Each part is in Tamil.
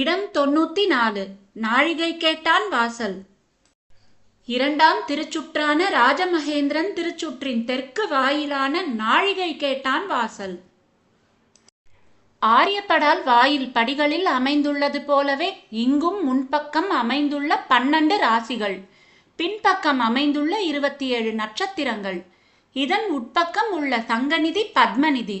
இடம் தொண்ணூத்தி நாலு நாழிகை கேட்டான் வாசல். இரண்டாம் திருச்சுற்றான ராஜமகேந்திரன் திருச்சுற்றின் தெற்கு வாயிலான நாழிகை கேட்டான் வாசல். ஆரியப்படால் வாயில் படிகளில் அமைந்துள்ளது போலவே இங்கும் முன்பக்கம் அமைந்துள்ள பன்னெண்டு ராசிகள். பின்பக்கம் அமைந்துள்ள இருபத்தி ஏழு நட்சத்திரங்கள். இதன் உட்பக்கம் உள்ள சங்கநிதி பத்மநிதி.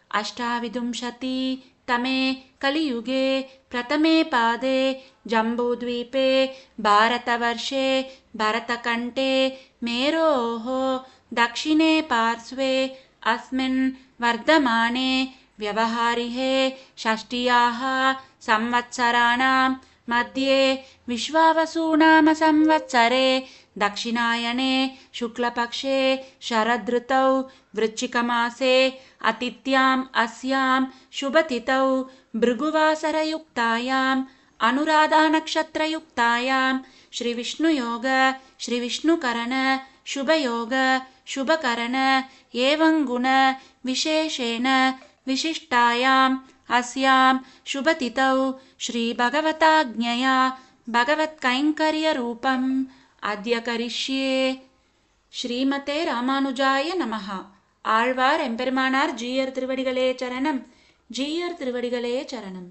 अष्टाविंशति तमे कलियुगे प्रथमे पादे जम्बूद्वीपे भारतवर्षे भरतकण्ठे मेरोः दक्षिणे पार्श्वे अस्मिन् वर्धमाने व्यवहारिहे षष्ट्याः संवत्सराणां मध्ये विश्वावसूनाम संवत्सरे दक्षिणायने शुक्लपक्षे शरदृतौ वृश्चिकमासे अतिथ्याम् अस्यां शुभतिथौ भृगुवासरयुक्तायाम् अनुराधानक्षत्रयुक्तायां श्रीविष्णुयोग श्रीविष्णुकरण शुभयोग शुभकरण एवं गुण विशेषेण विशिष्टायाम् अस्यां शुभतिथौ श्रीभगवताज्ञया भगवत्कैङ्कर्यरूपम् अद्य करिष्ये ஸ்ரீமதே ராமானுஜாய நமஹா ஆழ்வார் எம்பெருமானார் ஜீயர் திருவடிகளே சரணம் ஜீயர் திருவடிகளே சரணம்